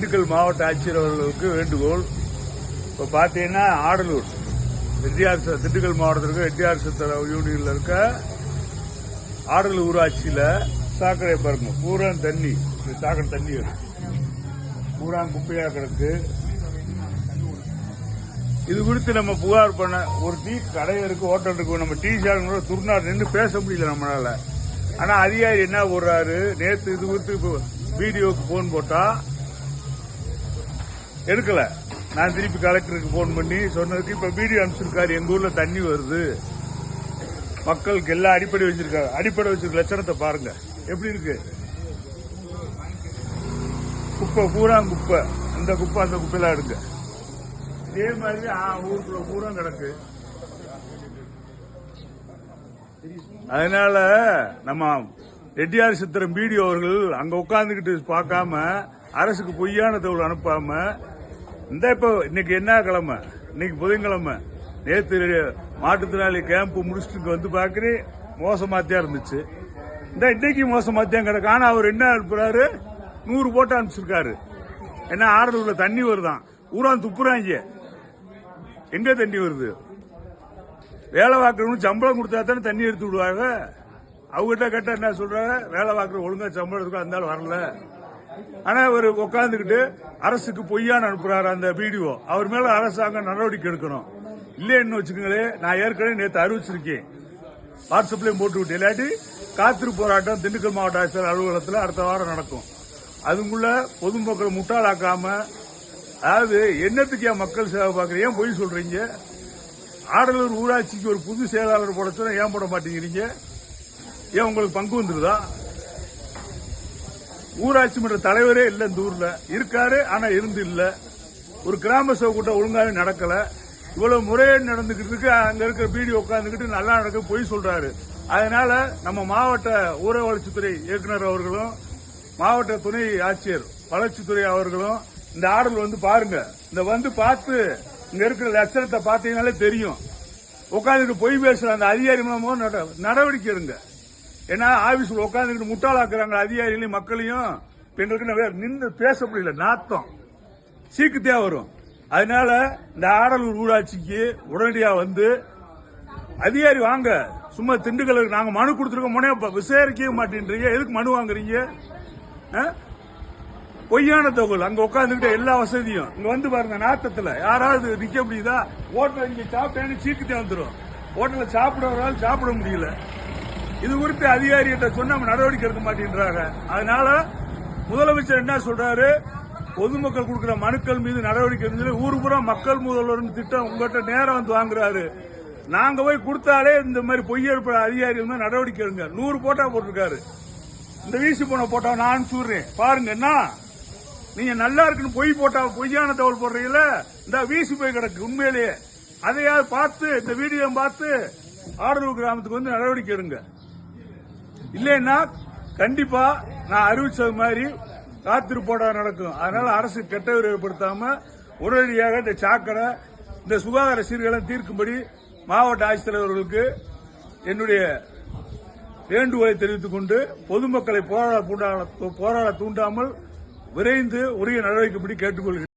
திண்டுக்கல் மாவட்ட ஆட்சியர் அவர்களுக்கு வேண்டுகோள். இப்போ பார்த்தீங்கன்னா ஆடலூர் என்டிஆர் திண்டுக்கல் மாவட்டத்தில் இருக்க என்டிஆர் சத்திர இருக்க ஆடலூர் ஊராட்சியில் சாக்கடை பாருங்க பூரா தண்ணி சாக்கடை தண்ணி வரும் பூரா குப்பையாக கிடக்கு. இது குறித்து நம்ம புகார் பண்ண ஒரு டீ கடை இருக்கு ஹோட்டல் இருக்கு நம்ம டீ ஷாப் துர்நாடு நின்று பேச முடியல நம்மளால. ஆனா அதிகாரி என்ன போடுறாரு நேற்று இது குறித்து இப்போ வீடியோக்கு போன் போட்டா எடுக்கல. நான் திருப்பி கலெக்டருக்கு போன் பண்ணி சொன்னதுக்கு இப்ப வீடியோ அனுப்பிச்சிருக்காரு. எங்க ஊர்ல தண்ணி வருது. மக்களுக்கு எல்லாம் அடிப்படை வச்சிருக்காரு அடிப்படை வச்சிருக்க லட்சணத்தை பாருங்க. எப்படி இருக்கு? குப்பை பூரா குப்பை அந்த குப்பை அந்த குப்பையெல்லாம் எடுங்க. இதே மாதிரி ஆ, ஊருக்குள்ள பூரா கிடக்கு. அதனால நம்ம ரெட்டியார் சித்திரம் பிடிஓ அவர்கள் அங்க உட்கார்ந்துகிட்டு பார்க்காம அரசுக்கு பொய்யான தகவல் அனுப்பாம இந்த இப்ப இன்னைக்கு என்ன கிழமை? இன்னைக்கு புதன்கிழமை. நேற்று மாற்றுத்திறனாளி கேம்ப் முடிச்சுட்டு இங்க வந்து பாக்குறேன் மோசமாத்தியா இருந்துச்சு. இந்த இன்னைக்கு மோசமாத்தியா கிடக்கு ஆனா அவர் என்ன அனுப்புறாரு? நூறு போட்டு அனுப்பிச்சிருக்காரு. என்ன ஆறுல தண்ணி வருதான். ஊரா துப்புறாங்க. எங்க தண்ணி வருது? வேலை பார்க்குறவங்க சம்பளம் கொடுத்தா தானே தண்ணி எடுத்து விடுவாங்க. அவங்ககிட்ட கேட்டா என்ன சொல்றாங்க? வேலை பார்க்குற ஒழுங்கா சம்பளம் எடுக்க அந்தாலும் வரல. ஆனா இவர் உட்காந்துக்கிட்டு அரசுக்கு பொய்யான அனுப்புறாரு அந்த பிடிஓ அவர் மேல அரசாங்கம் நடவடிக்கை எடுக்கணும். இல்லைன்னு வச்சுக்கோங்களேன் நான் ஏற்கனவே நேற்று அறிவிச்சிருக்கேன். வாட்ஸ்அப்லயும் போட்டு விட்டு இல்லாட்டி காத்திரு போராட்டம் திண்டுக்கல் மாவட்ட ஆட்சியர் அலுவலகத்தில் அடுத்த வாரம் நடக்கும். அதுக்குள்ள பொதுமக்களை முட்டாளாக்காம அதாவது என்னத்துக்கு ஏன் மக்கள் சேவை பார்க்குறீங்க? ஏன் பொய் சொல்றீங்க? ஆடலூர் ஊராட்சிக்கு ஒரு புது செயலாளர் போட சொன்னா ஏன் போட மாட்டேங்கிறீங்க? ஏன் உங்களுக்கு பங்கு வந்துருதா? ஊராட்சி மன்ற தலைவரே இல்லை இந்த ஊர்ல. இருக்காரு ஆனா இருந்து இல்ல. ஒரு கிராம சபை கூட்டம் ஒழுங்காவே நடக்கல. இவ்வளவு முறையீடு நடந்துகிட்டு இருக்கு. அங்க இருக்கிற பீடி உட்காந்துக்கிட்டு நல்லா நடக்க பொய் சொல்றாரு. அதனால நம்ம மாவட்ட ஊரக வளர்ச்சித்துறை இயக்குனர் அவர்களும் மாவட்ட துணை ஆட்சியர் வளர்ச்சித்துறை அவர்களும் இந்த ஆர்டர் வந்து பாருங்க. இந்த வந்து பார்த்து இங்க இருக்கிற லட்சணத்தை பார்த்தீங்கன்னாலே தெரியும். உட்காந்துட்டு பொய் பேசுற அந்த அதிகாரி மூலமா நட- நடவடிக்கை எடுங்க. ஏன்னா ஆபீஸ்ல உட்காந்துக்கிட்டு முட்டாளாக்குறாங்க அதிகாரிகளையும் மக்களையும். பெண்களுக்கு நின்று பேச முடியல நாத்தம். சீக்கிரத்தையா வரும். அதனால இந்த ஆடலூர் ஊராட்சிக்கு உடனடியா வந்து அதிகாரி வாங்க. சும்மா திண்டுக்கலுக்கு நாங்க மனு கொடுத்துருக்கோம். முனைய விசாரிக்கவே மாட்டேன்றீங்க. எதுக்கு மனு வாங்குறீங்க? ஆ? பொய்யான தகவல். அங்க உட்காந்துக்கிட்ட எல்லா வசதியும். இங்க வந்து பாருங்க நாத்தத்துல. யாராவது நிக்க முடியுதா? ஹோட்டல் இங்க சாப்பிட்டேன்னு சீக்கிரத்தே வந்துடும் ஹோட்டல்ல சாப்பிடுறவரால் சாப்பிட முடியல. இது குறித்து அதிகாரிகிட்ட சொன்னா நடவடிக்கை எடுக்க மாட்டேன்றாங்க. அதனால முதலமைச்சர் என்ன சொல்றாரு? பொதுமக்கள் கொடுக்கிற மனுக்கள் மீது நடவடிக்கை எடுக்கணும்னு சொல்லி ஊர் பூரா மக்கள் முதல்வர் திட்டம் உங்ககிட்ட நேரம் வந்து வாங்குறாரு. நாங்க போய் கொடுத்தாலே இந்த மாதிரி பொய்யெடுப்பு அதிகாரிகள் மேல நடவடிக்கை எடுங்க. நூறு போட்டா போட்டிருக்காரு. இந்த வீசி போன போட்டா நான் சொல்றேன் பாருங்க என்ன? நீங்க நல்லா இருக்குன்னு பொய் போட்டா பொய்யான தகவல் போடுறீங்கல்ல இந்த வீசி போய் கிடக்கு உண்மையிலேயே. அதையாவது பார்த்து இந்த வீடியோ பார்த்து ஆடலூர் கிராமத்துக்கு வந்து நடவடிக்கை எடுங்க. இல்லைன்னா கண்டிப்பா நான் அறிவிச்சது மாதிரி காத்திருப்போட நடக்கும். அதனால அரசு கெட்ட ஏற்படுத்தாம உடனடியாக இந்த சாக்கடை இந்த சுகாதார சீர்களை தீர்க்கும்படி மாவட்ட ஆட்சித்தலைவர்களுக்கு என்னுடைய வேண்டுகோளை தெரிவித்துக் கொண்டு பொதுமக்களை போராட போராட தூண்டாமல் விரைந்து உரிய நடவடிக்கைப்படி கேட்டுக்கொள்கிறேன்.